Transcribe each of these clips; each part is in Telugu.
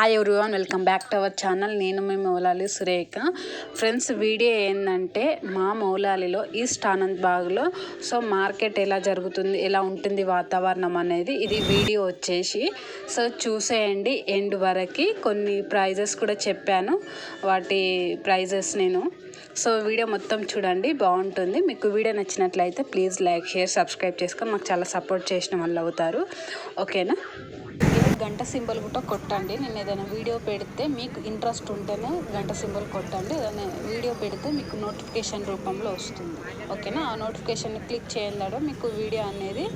Hi everyone welcome back to our channel నేను మీ మౌలాలి సురేఖ. ఫ్రెండ్స్ వీడియో ఏంటంటే మా మౌలాలిలో ఈస్ట్ ఆనంద్ బాగ్లో సో మార్కెట్ ఎలా జరుగుతుంది ఎలా ఉంటుంది వాతావరణం అనేది ఇది వీడియో వచ్చేసి. సో చూసేయండి ఎండ్ వరకు కొన్ని ప్రైజెస్ కూడా చెప్పాను. వాటి ప్రైజెస్ నేను. సో వీడియో మొత్తం చూడండి బాగుంటుంది. మీకు వీడియో నచ్చినట్లయితే ప్లీజ్ లైక్ షేర్ సబ్స్క్రైబ్ చేసుకొని మాకు చాలా సపోర్ట్ చేసిన వాళ్ళు అవుతారు. ఓకేనా గంట సింబల్ కూడా కొట్టండి. నేను ఏదైనా వీడియో పెడితే మీకు ఇంట్రెస్ట్ ఉంటేనే గంట సింబల్ కొట్టండి. ఏదైనా వీడియో పెడితే మీకు నోటిఫికేషన్ రూపంలో వస్తుంది. ఓకేనా? ఆ నోటిఫికేషన్ క్లిక్ చేయడం మీకు వీడియో అనేది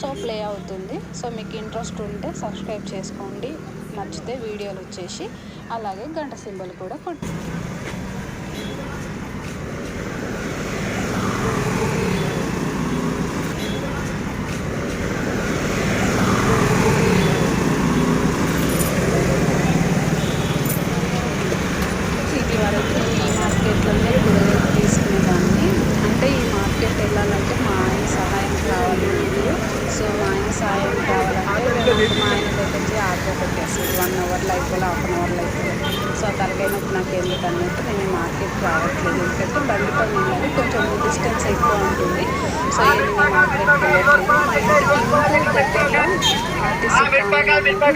సో ప్లే అవుతుంది. సో మీకు ఇంట్రెస్ట్ ఉంటే సబ్స్క్రైబ్ చేసుకోండి. నచ్చితే వీడియోలు వచ్చేసి అలాగే గంట సింబల్ కూడా కొట్టండి ఇది వరకు ఈ మార్కెట్లలో కూరగాయలు తీసుకునేదాన్ని. అంటే ఈ మార్కెట్ వెళ్ళాలంటే మా ఆయన సహాయం కావాలి సో మా ఆయన సహాయం కావాలంటే మా ఆయన దగ్గరికి ఆటో పెట్టేస్తుంది వన్ అవర్లో అయిపోయి హాఫ్ అన్ అవర్లో అయిపోయి సో తరగైనప్పుడు నాకు ఎందుకు అన్నట్టు నేను మార్కెట్ మార్కెట్కి రావట్లేదు. ఎందుకంటే బండితో వెళ్ళాలి. కొంచెం డిస్టెన్స్ ఎక్కువ ఉంటుంది. సో ఇది నేను మార్కెట్కి వెళ్ళట్లేదు మా ఇంటికి దగ్గరలో ఆర్టీసీ మార్కెట్ సో అక్కడ ఇంకా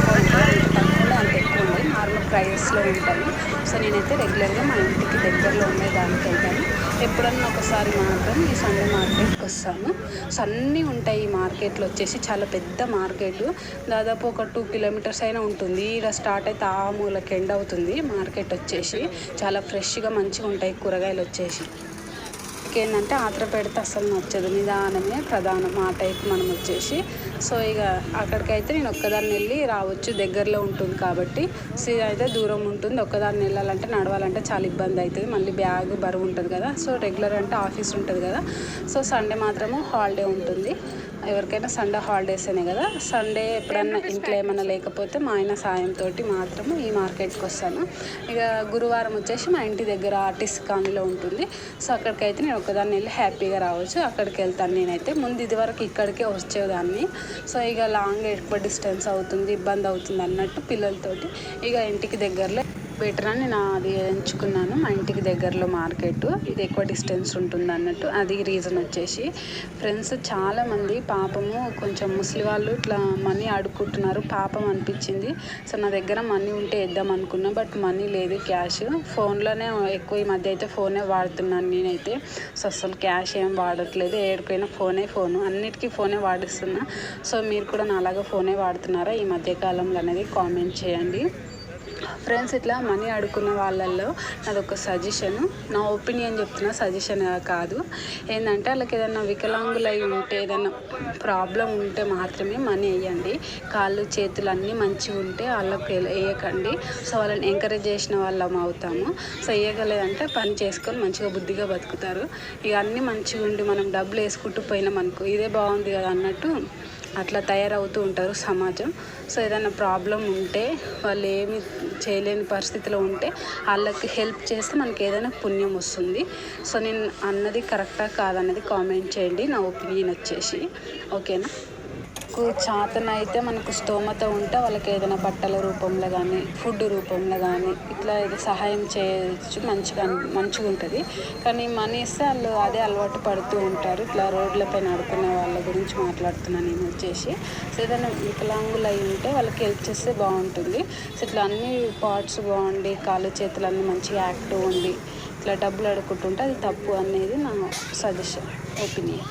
తక్కువలో తక్కువలో అంత ఎక్కువ ఉండదు ప్రైస్లో ఉంటాయి సో నేనైతే రెగ్యులర్గా మా ఇంటికి దగ్గరలో ఉండే దానికి వెళ్తాను. ఎప్పుడన్నా ఒకసారి మాత్రం ఈ సండే మార్కెట్కి వస్తాను. సో అన్నీ ఉంటాయి ఈ మార్కెట్లో వచ్చేసి. చాలా పెద్ద మార్కెట్. దాదాపు ఒక టూ కిలోమీటర్స్ అయినా ఉంటుంది. ఇక్కడ స్టార్ట్ అయితే ఆ మూలకి ఎండ్ అవుతుంది మార్కెట్ వచ్చేసి. చాలా ఫ్రెష్గా మంచిగా ఉంటాయి కూరగాయలు వచ్చేసి. ఏంటంటే ఆత్ర పెడితే అసలు నచ్చదు. నిదానమే ప్రధానం ఆ టైప్ మనం వచ్చేసి. సో ఇక అక్కడికైతే నేను ఒక్కదాన్ని వెళ్ళి రావచ్చు దగ్గరలో ఉంటుంది కాబట్టి. సో అయితే దూరం ఉంటుంది ఒక్కదాన్ని వెళ్ళాలంటే నడవాలంటే చాలా ఇబ్బంది అవుతుంది. మళ్ళీ బ్యాగ్ బరువు ఉంటుంది కదా సో రెగ్యులర్ అంటే ఆఫీస్ ఉంటుంది కదా. సో సండే మాత్రము హాలిడే ఉంటుంది. ఎవరికైనా సండే హాలిడేసేనే కదా సండే ఎప్పుడన్నా ఇంట్లో ఏమైనా లేకపోతే మా ఆయన సాయంతో మాత్రము ఈ మార్కెట్కి వస్తాను. ఇక గురువారం వచ్చేసి మా ఇంటి దగ్గర ఆర్టిస్ట్ కాలనీలో ఉంటుంది. సో అక్కడికైతే నేను ఒకదాన్ని వెళ్ళి హ్యాపీగా రావచ్చు. అక్కడికి వెళ్తాను నేనైతే. ముందు ఇది వరకు ఇక్కడికే వచ్చేదాన్ని. సో ఇక లాంగ్ ఎక్కువ డిస్టెన్స్ అవుతుంది ఇబ్బంది అవుతుంది అన్నట్టు పిల్లలతోటి ఇక ఇంటికి దగ్గరలో బెటర్ అని నేను అది ఎంచుకున్నాను. మా ఇంటికి దగ్గరలో మార్కెట్. ఇది ఎక్కువ డిస్టెన్స్ ఉంటుంది అన్నట్టు. అది రీజన్ వచ్చేసి ఫ్రెండ్స్ చాలామంది పాపము కొంచెం ముసలి వాళ్ళు ఇట్లా మనీ అడుక్కుంటున్నారు. పాపం అనిపించింది. సో నా దగ్గర మనీ ఉంటే వేద్దాం అనుకున్నా బట్ మనీ లేదు క్యాష్. ఫోన్లోనే ఎక్కువ ఈ మధ్య అయితే ఫోనే వాడుతున్నాను నేనైతే. సో అసలు క్యాష్ ఏం వాడట్లేదు. ఏడుకైనా ఫోనే ఫోను. అన్నిటికీ ఫోనే వాడిస్తున్నా. సో మీరు కూడా నా అలాగే ఫోనే వాడుతున్నారా? ఈ మధ్యకాలంలో అనేది కామెంట్ చేయండి. ఫ్రెండ్స్ ఇట్లా మనీ అడుక్కున్న వాళ్ళల్లో నాదొక ఒక సజెషన్. నా ఒపీనియన్ చెప్తున్నా సజెషన్ కాదు. ఏంటంటే వాళ్ళకి ఏదైనా వికలాంగులు అయి ఉంటే ఏదైనా ప్రాబ్లం ఉంటే మాత్రమే మనీ వేయండి కాళ్ళు చేతులు అన్నీ మంచిగా ఉంటే వాళ్ళకి వేయకండి సో వాళ్ళని ఎంకరేజ్ చేసిన వాళ్ళం అవుతాము. సో వేయగలేదంటే పని చేసుకొని మంచిగా బుద్ధిగా బతుకుతారు. ఇక అన్నీ మంచిగా ఉండి మనం డబ్బులు వేసుకుంటూ పోయినాం అనుకో ఇదే బాగుంది కదా అన్నట్టు అట్లా తయారవుతూ ఉంటారు సమాజం. సో ఏదైనా ప్రాబ్లం ఉంటే వాళ్ళు ఏమి చేయలేని పరిస్థితిలో ఉంటే వాళ్ళకి హెల్ప్ చేస్తే మనకి ఏదైనా పుణ్యం వస్తుంది. సో నేను అన్నది కరెక్టా కాదన్నది కామెంట్ చేయండి. నా ఒపీనియన్ వచ్చేసి. ఓకేనా? మనకు చాతన అయితే మనకు స్తోమత ఉంటే వాళ్ళకి ఏదైనా బట్టల రూపంలో కానీ ఫుడ్ రూపంలో కానీ ఇట్లా ఇది సహాయం చేయొచ్చు మంచిగా మంచిగా ఉంటుంది. కానీ మనీ ఇస్తే వాళ్ళు అదే అలవాటు పడుతూ ఉంటారు. ఇట్లా రోడ్లపై నడుకునే వాళ్ళ గురించి మాట్లాడుతున్నాను నేను వచ్చేసి. సో ఏదైనా వికలాంగులు అయి ఉంటే వాళ్ళకి హెల్ప్ చేస్తే బాగుంటుంది. సో ఇట్లా అన్ని పార్ట్స్ బాగుండి కాళ్ళు చేతులు అన్నీ మంచిగా యాక్టివ్ ఉండి ఇట్లా డబ్బులు అడుక్కుంటుంటే అది తప్పు అనేది నా suggestion opinion.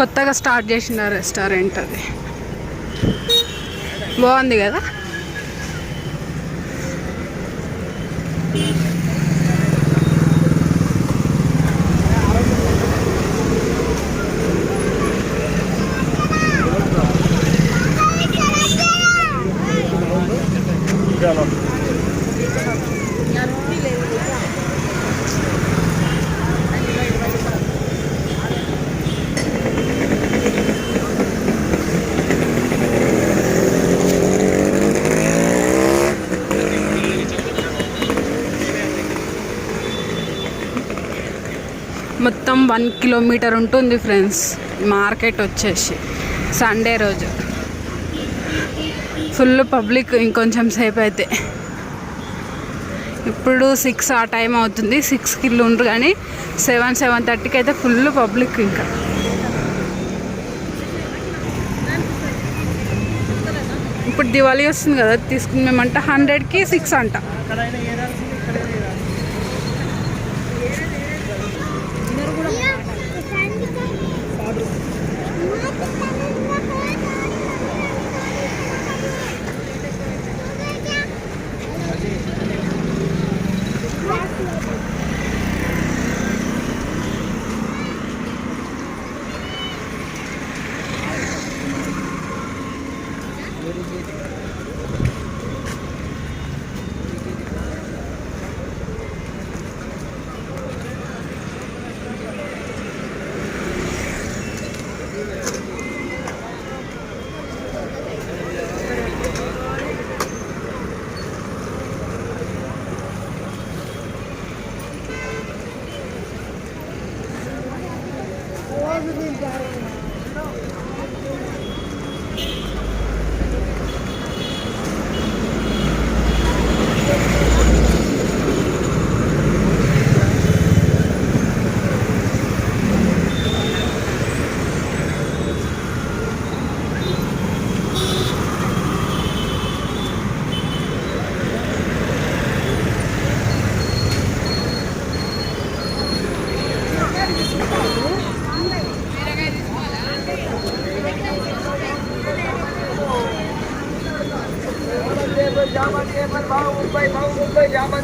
కొత్తగా స్టార్ట్ చేసిన రెస్టారెంట్ అది. బాగుంది కదా? మొత్తం వన్ కిలోమీటర్ ఉంటుంది ఫ్రెండ్స్. మార్కెట్ వచ్చేసి సండే రోజు. ఫుల్ పబ్లిక్ ఇంకొంచెం సేపు అయితే. ఇప్పుడు సిక్స్ ఆ టైం అవుతుంది. సిక్స్కి ఉండరు కానీ సెవెన్ సెవెన్ థర్టీకి అయితే ఫుల్ పబ్లిక్ ఇంకా. ఇప్పుడు దివాళీ వస్తుంది కదా తీసుకుని మేమంట హండ్రెడ్కి సిక్స్ అంట. little bit.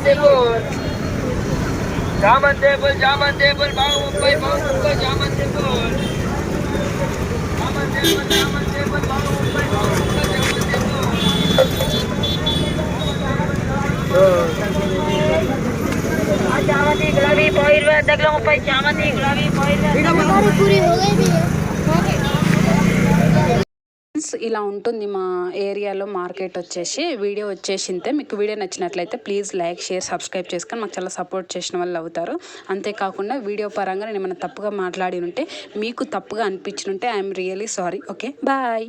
જામન જામન દેપુર જામન દેપુર ભાવ મુંબઈ ભાવ મુંબઈ જામન દેપુર જામન દેપુર જામન દેપુર ભાવ મુંબઈ ભાવ મુંબઈ જામન દેપુर જામन ગુलाबी પોઈલ દગલો મુંબઈ જામન ગુલાબી પોઈલ પૂરી हो गई थी ఫ్రెండ్స్ ఇలా ఉంటుంది మా ఏరియాలో మార్కెట్ వచ్చేసి. వీడియో వచ్చేసింతే మీకు వీడియో నచ్చినట్లయితే ప్లీజ్ లైక్ షేర్ సబ్స్క్రైబ్ చేసుకొని మాకు చాలా సపోర్ట్ చేసిన వాళ్ళు అవుతారు. అంతేకాకుండా వీడియో పరంగా నేను ఏమైనా తప్పుగా మాట్లాడి ఉంటే మీకు తప్పుగా అనిపించినుంటే I'm really sorry okay? Bye!